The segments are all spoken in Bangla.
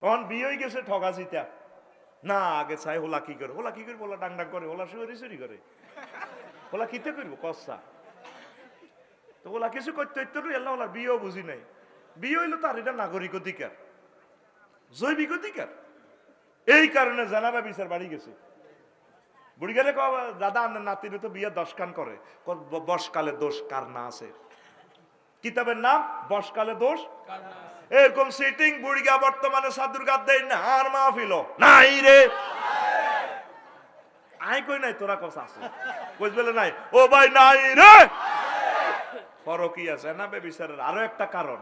তখন বিয়ে হয়ে গেছে ঠগা চিতা না আগে চাই হোলা কি করে? হোলা কি করে? হোলা ডাং ডাং করে হোলা শুয়ে চুরি করে। হোলা কিতে করব? কসা তো ওলা কিছু করতে এল্লা ওলার বিয়েও বুঝি নাই। বিয়ে হইল তার এটা নাগরিক অধিকার জৈবিক অধিকার। এই কারণে জানাবা বিচার বাড়ি গেছে। বুড়িগারে কব দাদা আপনার নাতিনে তো বিয়ে দশ কান করে। কয়, ব- বর্ষকালে দোষ কার না আছে? কিতাবের নাম? বর্ষকালে দোষ? এরকম সিটিং বুড়িগা বর্তমানে সাধুর গাদ দেয় না, আর মাহফিল নাই রে। আই কই নাই, তোরা কথা আছে। কইস বলে নাই? ও ভাই, নাই রে। ফরকই আছে। না বেবিচারের আরও একটা কারণ।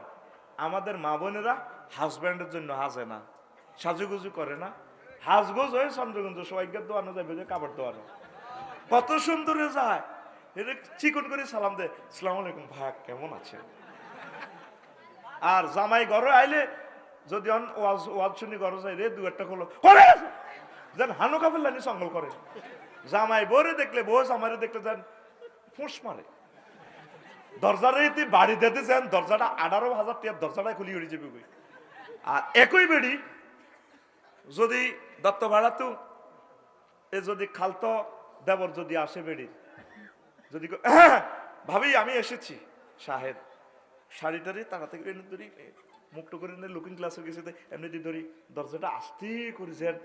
আমাদের মা বোনেরা হাজব্যান্ডের জন্য হাসে না। সাজুগুজু করে না। হাজগোজ হয়ে চন্দ্রগঞ্জ সবাইকে দোয়ানো যাবে যে কাপড় দোয়ানো। কত সুন্দরে যায়। এটা চিকন করে সালাম দেয়, সালাম আলাইকুম ভাই, কেমন আছেন? আর জামাই ঘরে আইলে যদি খোলো করে যেন হানু কাপড় লানি সঙ্গল করে। জামাই বরে দেখলে, বউ জামাইরে দেখলে যেন ফুস মারে। দরজারে তুই বাড়ি দিতে চান দরজাটা আঠারো হাজার টিয়ার দরজাটা খুলি উড়ে যাবে আর একই বেড়ি, যদি দত্ত ভাড়া তো এ যদি খালতো দেবর যদি আসে বেড়ির যদি ভাবি, আমি এসেছি। সাহেব শাড়িটারি তাড়াতাড়ি করে এনে ধরি। মুখটা করে এনে লুকিং ক্লাসে গেছে এমনি ধরি। দরজাটা আস্তে করে যেন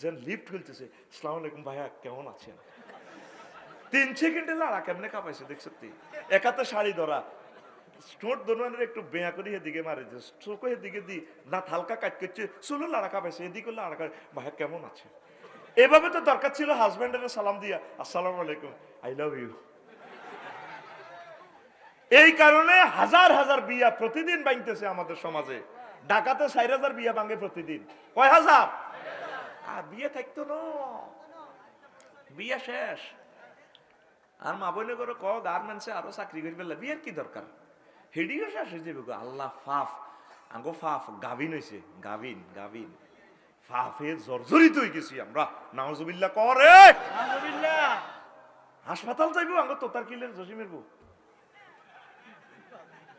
যেন লিফট খুলতেছে। সালাম আলাইকুম ভাইয়া, কেমন আছেন? তিন সেকেন্ডে লাড়া কেমনে কাঁপাইছে দেখছ তুই একাতে শাড়ি ধরা। স্টোট দোনানের একটু বেয়া করে এদিকে মারে যে, চোখে এদিকে দি না হালকা কাট করছে চুলো লাড়া কাঁপাইছে এদিকে লাড়া কাট ভাইয়া, কেমন আছে এভাবে তো দরকার ছিল হাজব্যান্ডের সালাম দিয়া, আসসালামু আলাইকুম আই লাভ ইউ এই কারণে হাজার হাজার বিয়া প্রতিদিন ভাঙতেছে আমাদের সমাজে। ঢাকাতে চার হাজার বিয়া ভাঙে প্রতিদিন। কয় হাজার? আর বিয়ে থাকতো না। বিয়া শেষ। আর মা বোনে করে ক গার্মেন্টসে আরও চাকরি করি পেলে বিয়ের কি দরকার? হেডিও শেষ হয়ে যাবে। আল্লাহ, ফাফ। আঙ্গো ফাফ, গাভিন হয়েছে গাভিন গাভিন। ফাফে জর্জরিত হয়ে গেছি আমরা। নাউজুবিল্লাহ করে। হাসপাতাল যাইব আঙ্গো তোতার কিলের জসিমের বউ?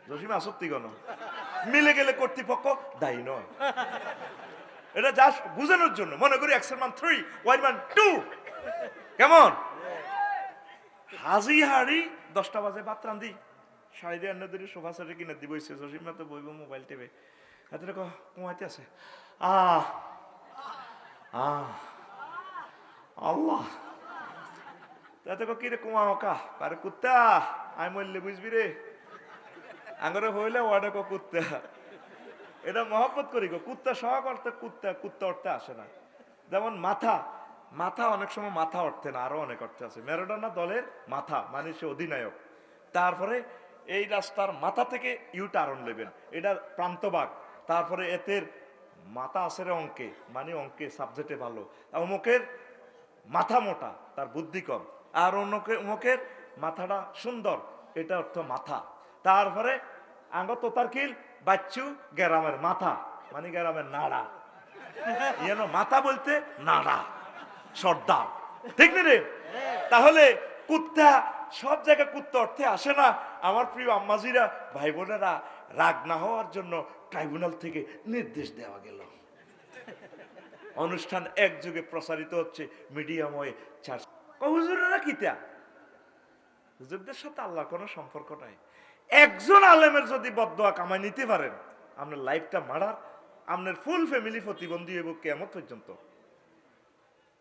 জসিম আসক্তি গণ মিলে গেলে কর্তৃপক্ষ দায়ী নয়। এটা জাস্ট বুঝানোর জন্য। মনে করি এক্সের মান থ্রি ওয়াই মান টু কেমন? হাজি হাড়ি দশটা বাজে ভাত রান্ধি। সাড়ে দিয়ে ধরে সোফা সেটে কিনে দিব ইচ্ছে জসিম না তো বইব মোবাইল টেবে হাতে কুমাইতে আছে। আহ আল্লাহ তাতে কো কি রে কুমা ওকা পারে কুত্তা আই মরলে বুঝবি রে আঙ্গরে হইলে ওয়াডে কো কুত্তা এটা মহব্বত করি গো কুত্তা সহ করতে কুত্তা কুত্তা অর্থে আসে না যেমন মাথা মাথা অনেক সময় মাথা অর্থে না আরও অনেক অর্থে আছে ম্যারাডোনা দলের মাথা মানে সে অধিনায়ক তারপরে এই রাস্তার মাথা থেকে ইউ টার্ন নেবেন এটা প্রান্তবাগ তারপরে এতের মাথা আছে রে অঙ্কে মানে অঙ্কে সাবজেক্টে ভালো। অমুকের মাথা মোটা, তার বুদ্ধি কম। আর অন্যকে, অমুকের মাথাটা সুন্দর, এটা অর্থ মাথা। তারপরে আঙ্গ তোতার কিল বাচ্চু, গ্রামের মাথা মানে গ্রামের নাড়া। ইয়েন মাথা বলতে নাড়া, সর্দার। ঠিক না রে? তাহলে কুত্তা, সব জায়গায় কুত্তা অর্থে আসে না। আমার প্রিয় আম্মাজিরা, ভাই বোনেরা রাগ না হওয়ার জন্য ট্রাইব্যুনাল থেকে নির্দেশ দেওয়া গেল। অনুষ্ঠান এক যুগে প্রসারিত হচ্ছে মিডিয়াম হয়ে চার হুজুরেরা কিতা হুজুরদের সাথে আল্লাহর কোনো সম্পর্ক নাই। একজন আলেমের যদি বদয়া কামাই নিতে পারেন, আপনার লাইফটা মারার, আপনার ফুল ফ্যামিলি প্রতিবন্ধী এবং কেমন পর্যন্ত।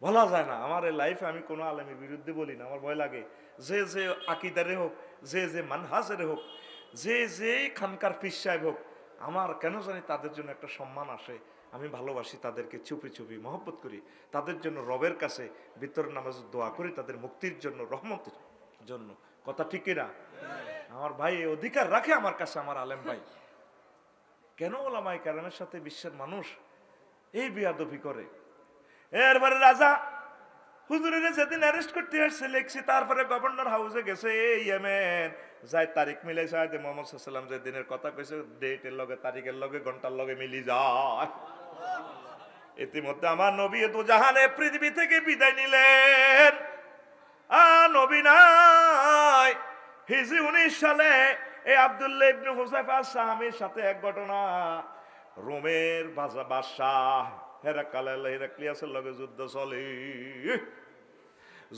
বলা যায় না, আমার এই লাইফে আমি কোনো আলেমের বিরুদ্ধে বলি না, আমার ভয় লাগে। যে যে আকিদারে হোক, যে যে মানহাজের হোক যে যে খানকার ফিস সাহেব হোক, আমার কেন জানি তাদের জন্য একটা সম্মান আসে। আমি ভালোবাসি তাদেরকে, চুপি চুপি মহব্বত করি। তাদের জন্য রবের কাছে ভিতরের নামাজ দোয়া করি, তাদের মুক্তির জন্য, রহমতের জন্য। কথা ঠিকই না আমার ভাই অধিকার রাখে আমার কাছে, আমার আলেম ভাই। কেন ওলামাই কারামের সাথে বিশ্বের মানুষ এই বিয়াদবি করে? এরপরে রাজা হুজুরের যেদিন অ্যারেস্ট করতে আসছে, লিখছি, তারপরে গভর্নর হাউসে গেছে ইয়েমেন। যাই তারিখ মিলাই যায় মোহাম্মদ সাল্লাম যে দিনের কথা কইছে ডেটের লগে, তারিখের লগে, ঘণ্টার লগে মিলি যায়। ইতিমধ্যে আমার নবী তো জাহানে পৃথিবী থেকে বিদায় নিলেন। আ নবী নাই। হিজি উনিশ সালে এই আব্দুল্লাহ ইবনে হুসাইফা সাহামির সাথে এক ঘটনা। রোমের বাদশাহ হেরাকাল হেরাক্লিয়াসের লগে যুদ্ধ চলে।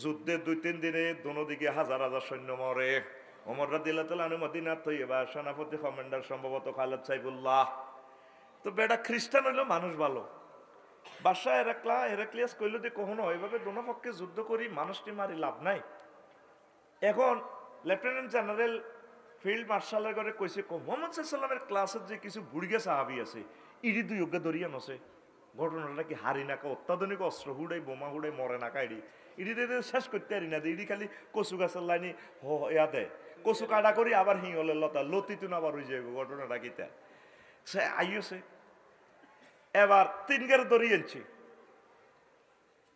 যুদ্ধে দুই, তিন দিনে দোনো দিকে হাজার হাজার সৈন্য মরে। ওমর রাদিল্লাহ তালানু মদিনা তৈবা সেনাপতি কমান্ডার সম্ভবত খালেদ সাইফুল্লাহ। তো বেটা খ্রিস্টান হইল মানুষ ভালো। বাদশাহ হেরাক্লা, হেরাক্লিয়াস কইল যে কখনো এভাবে দোনো পক্ষে যুদ্ধ করি, মানুষটি মারি লাভ নাই। এখন লেফটেন্যান্ট জেনারেল ফিল্ড মার্শালের ঘরে কইছে মোহাম্মদ সাল্লামের ক্লাসের যে কিছু বুড়িগে সাহাবি আছে, ইডি দুই যোগ্য দরিয়া নছে ঘটনাটা কি হারি নাকা? অত্যাধুনিক অস্ত্র হুড়াই, বোমা হুড়াই, মরে নাকা ইডি ইডি শেষ করতে পারি না। ইডি খালি কচু গাছের লাইনি ইয়া কচু কাটা করি আবার হিঙলে লতা লতিতুন আবার হয়ে যায় ঘটনাটা কিতা সে আইছে এবার তিন গের দড়ি আনছি।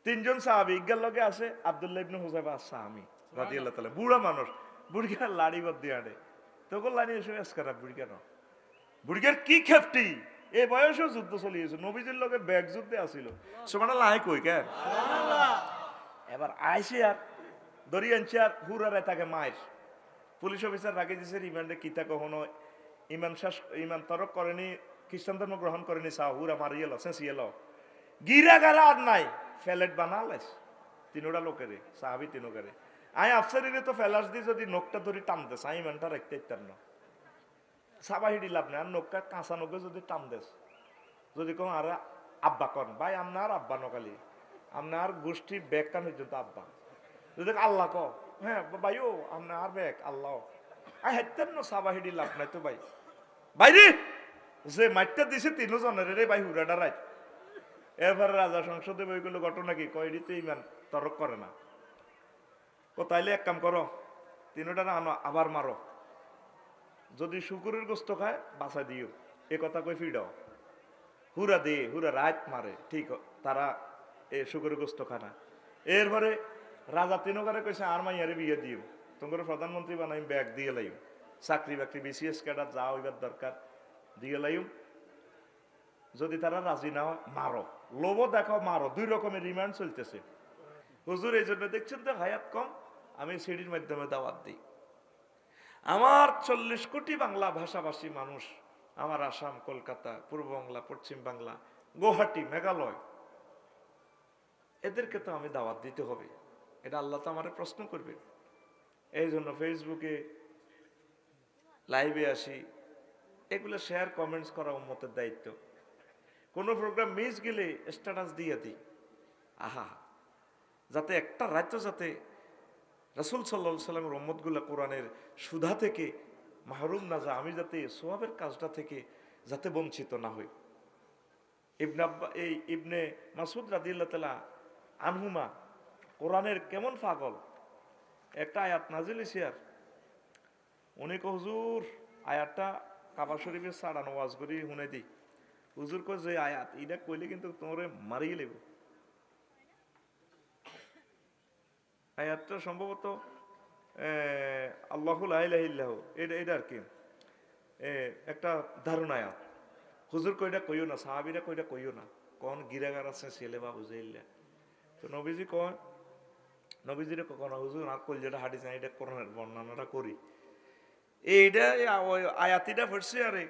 তিনজন সাহাবি ইজ্ঞার লগে আছে আব্দুল্লাহ ইবনে হুজাইফা সাহামি রাদিয়াল্লাহু তাআলা। বুড়া মানুষ বুড়িয়া লাড়ি বাদ দিয়ে আনে। তখন লাড়ি এসে এসকারা বুড়িয়া ন বুড়িয়ার কি খেপটি? এই বয়সেও যুদ্ধ চলিয়েছে নবীজির লগে ব্যাগ যুদ্ধে আসিল। সমানা লাই কই কেন এবার আইসে আর আনছে আর হুরারে তাকে মায়ের। পুলিশ অফিসার রাখে দিছে রিমান্ডে কিতা কখনো ইমান শেষ ইমান তরক করেনি খ্রিস্টান ধর্ম গ্রহণ করেনি সা হুরা মারিয়েল সেঁচিয়েল গিরা গালা আর নাই ফেলেট বানালেস তিনোটা লোকেরে সাহাবি তিনোকারে। আই আফসারিরে তো ফেলাস দিয়ে যদি নোকটা ধরি টান দেস আমি ইমানটা রাখতে ইত্যার না সাবা হিডি লাভ নেই আর নোকটা কাঁচা নোকে যদি টান দেস যদি কোন আর আব্বা কন, ভাই আপনার আব্বা নকালি আপনার গোষ্ঠী ব্যাগ কান পর্যন্ত আব্বা। যদি আল্লাহ ক হ্যাঁ ভাইও আপনার ব্যাগ আল্লাহ আই হেতেন না সাবা হিডি লাভ নাই তো ভাই। বাইরে যে মাইটটা দিছে তিনজনের রে ভাই হুরাডা রাইট এরপরে রাজা সংসদে বই করল ঘটনা কি? কয়ডি তো ইমান তরক করে না। ও তাইলে এক কাম করো তিনটা আনো, আবার মারো। যদি শুকুরের গোস্ত খায় বাঁচা দিও। এ কথা কই ফিডাও হুরা দে, হুরা রাত মারে। ঠিক, তারা এ শুকুরের গোস্ত খানা এরপরে রাজা তিনকারে কইছে, আর মাইয়ারে বিয়ে দিও। তোমার প্রধানমন্ত্রী বানাই ব্যাগ দিয়ে লাইম। চাকরি বাকরি বিসিএস ক্যাডার, যা হইবার দরকার, দিয়ে লাইম। যদি তারা রাজি না হয়, মারো। লোভ দেখাও, মারো। দুই রকমের রিমান্ড চলতেছে। হুজুর, এই জন্য দেখছেন তো, হায়াত কম। আমি সিডির মাধ্যমে দাওয়াত দিই। আমার চল্লিশ কোটি বাংলা ভাষাভাষী মানুষ আমার আসাম, কলকাতা, পূর্ব বাংলা, পশ্চিম বাংলা, গুয়াহাটি, মেঘালয়, এদেরকে তো আমি দাওয়াত দিতে হবে। এটা আল্লাহ তো আমার প্রশ্ন করবে। এই জন্য ফেসবুকে লাইভে আসি। এগুলো শেয়ার কমেন্টস করা উন্মতের দায়িত্ব। কোনো প্রোগ্রাম মিস গেলে স্ট্যাটাস দিয়ে দিই। আহা, যাতে একটা রাজ্য যাতে রাসুল সাল্লা সাল্লামের রম্মতগুল্লা কোরআনের সুধা থেকে মাহরুম না, যা আমি যাতে সোয়াবের কাজটা থেকে যাতে বঞ্চিত না হই ইবনে আব্বা, এই ইবনে মাসুদ রাদিল্লা তালা আনহুমা কোরআনের কেমন পাগল? একটা আয়াত নাজিল আর। উনি হুজুর, আয়াতটা কাবা শরীফের সাড়ানো ওয়াজ করি শুনে দিই। হুজুর কো যে আয়াত এটা কইলে কিন্তু তোমরে মারিয়ে লেব। আয়াতটা সম্ভবত আল্লাহুল আইলাহিল্লাহ এটা এটা আর কি একটা দারুণ আয়াত হুজুর কইটা কইও না, সাহাবিরা কইটা কইও না, কোন গিরাগার আছে ছেলে বা বুঝাইল্লা তো নবীজি কয়, নবীজিরে কখনো হুজুর আর কইল যেটা হাডিস এটা করোনার বর্ণনাটা করি। এইটা আয়াতিটা পড়ছে আরে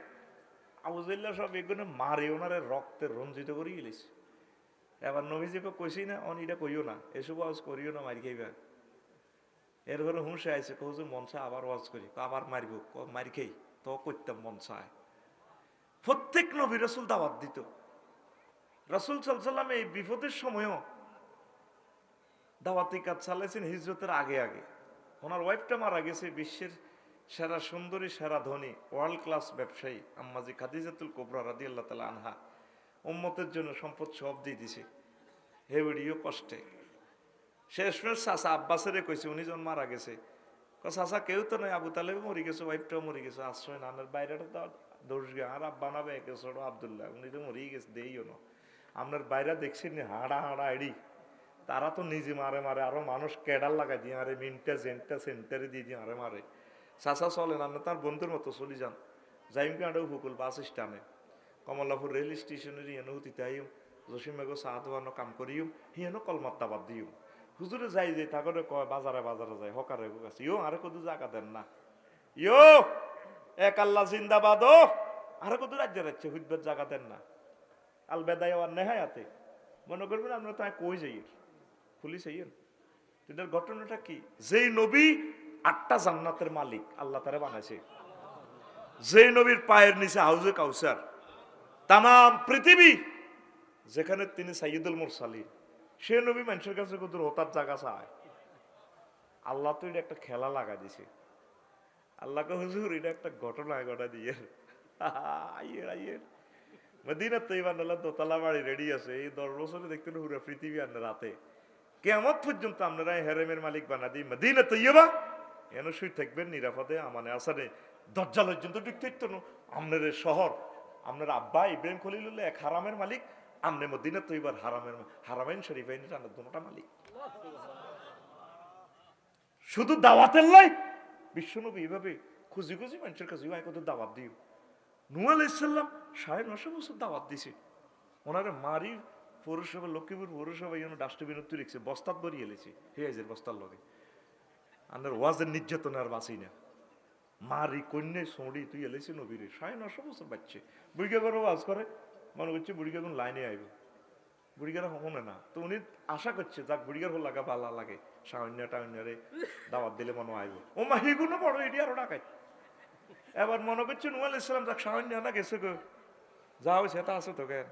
আবুজাইল্লা সব এগুলো মারে ওনারে রক্তে রঞ্জিত করে গেলিস এবার নবীজিকে কইছি না, অন এটা কইও না, এসব ওয়াজ করিও না, মারি খাইবা। এর এরপরে হুঁশে আইসে কহুজুর মন চায় আবার ওয়াজ করি আবার মারিব, ক- মারি খাই, তো করতাম মন চায় প্রত্যেক নবী রসুল দাওয়াত দিত। রসুল সাল্লাম এই বিপদের সময়ও দাওয়াতি কাজ চালাইছেন হিজরতের আগে আগে। ওনার ওয়াইফটা মারা গেছে, বিশ্বের সেরা সুন্দরী, সেরা ধনী ওয়ার্ল্ড ক্লাস ব্যবসায়ী, আম্মাজি খাদিজাতুল কোবরা রাদি আল্লাহ তালা আনহা। উম্মতের জন্য সম্পদ সব দিয়ে দিছে। হে ভিডিও কষ্টে। শেষমেশ চাষা আব্বাসেরে কইছে, উনি যখন মারা গেছে। চাষা কেউ তো নয় আবু তালেব মরি গেছে, ওয়াইফটাও মরি গেছে, আশ্রয় নানের বাইরেটা তো দোষ গে আর আব্বা না বে ছোট আবদুল্লাহ, উনি তো মরি গেছে, দেইও না। আপনার বাইরে দেখছেন হাড়া হাড়া, এড়ি। তারা তো নিজে মারে মারে, আরও মানুষ ক্যাডার লাগাই দিয়ে আরে মিনটা, জেনটা, সেন্টারে দিয়ে দিয়ে আরে মারে। চাষা চলে না তার বন্ধুর মতো চলে যান। যাইম কাঁডে উপকূল, বাস স্ট্যান্ডে। কমলাপুর রেল স্টেশনের ইয়েনো তিতাইম জসিমেগো চা দোয়ানো কাম করিম হিয়েনো কলমাত দাবাত দিম হুজুরে যাই যে থাকলে কয়, বাজারে বাজারে যায় হকারে কাছে ইয়ো, আরে কদু জায়গা দেন না। ইয়ো, এক আল্লাহ জিন্দাবাদ আরও কত রাজ্য রাখছে হুদবের জায়গা দেন না। আল বেদায় আর নেহায়াতে। মনে করবেন আমরা তো কই যাই পুলিশ আইয়েন। এটার ঘটনাটা কি? যেই নবী আটটা জান্নাতের মালিক, আল্লাহ তারা বানাইছে। যেই নবীর পায়ের নিচে হাউজে কাউসার। তাম পৃথিবী যেখানে তিনি সাইয়দুল মুরসালিন। সে নবী মানুষের কাছে কত হতার জায়গা চায়। আল্লাহ তো এটা একটা খেলা লাগা দিছে। আল্লাহকে হুজুর, এটা একটা ঘটনা ঘটা দিয়ে। আইয়ের আইয়ের। মদিনা তো এবার নালা দোতলা বাড়ি রেডি আছে। এই দশ বছরে দেখতে পুরো পৃথিবী আর রাতে। কেমন পর্যন্ত আপনারা হেরেমের মালিক বানা দিই মদিনা তো ইয়েবা এন শুই থাকবেন নিরাপদে, আমানে আসানে। দরজা পর্যন্ত ঢুকতে এই শহর আপনার আব্বা ইব্রাহিম খলিলুল্লাহ এক হারামের মালিক, আমনে মদিনা তো এবার হারামের হারামেন শরীফাইন টানার দুটা মালিক। শুধু দাওয়াতের লাই, বিশ্বনবী এইভাবে খুঁজি খুঁজি মানুষের কাছে ভাই কত দাওয়াত দিও। নু আলাইসাল্লাম সাড়ে নশো বছর দাওয়াত দিছে। ওনারা মারি পৌরসভা, লক্ষ্মীপুর পৌরসভা যেন ডাস্টবিন তুই রেখেছে, বস্তাত বরিয়ে এলেছে বস্তার লগে। আমার ওয়াজের নির্যাতন আর বাঁচি না। মারি কন্যা সৌড়ি, তুই এলেছে নবীরে সাড়ে নশো বছর বাচ্চে। বুড়িকা করে ওয়াজ করে, মনে করছে বুড়িকা কোন লাইনে আইবে। বুড়িগারা হনে না। তো উনি আশা করছে, যাক, বুড়িগার হল লাগা, ভালো লাগে। সামান্য টাউন্যারে দাওয়াত দিলে মনে আইব। ও মা হিগুনো বড় এটি আরও ডাকাই এবার মনে করছে নুয়াল ইসলাম, যাক সামান্য না গেছে গো। যা হয়েছে তা আছে তো কেন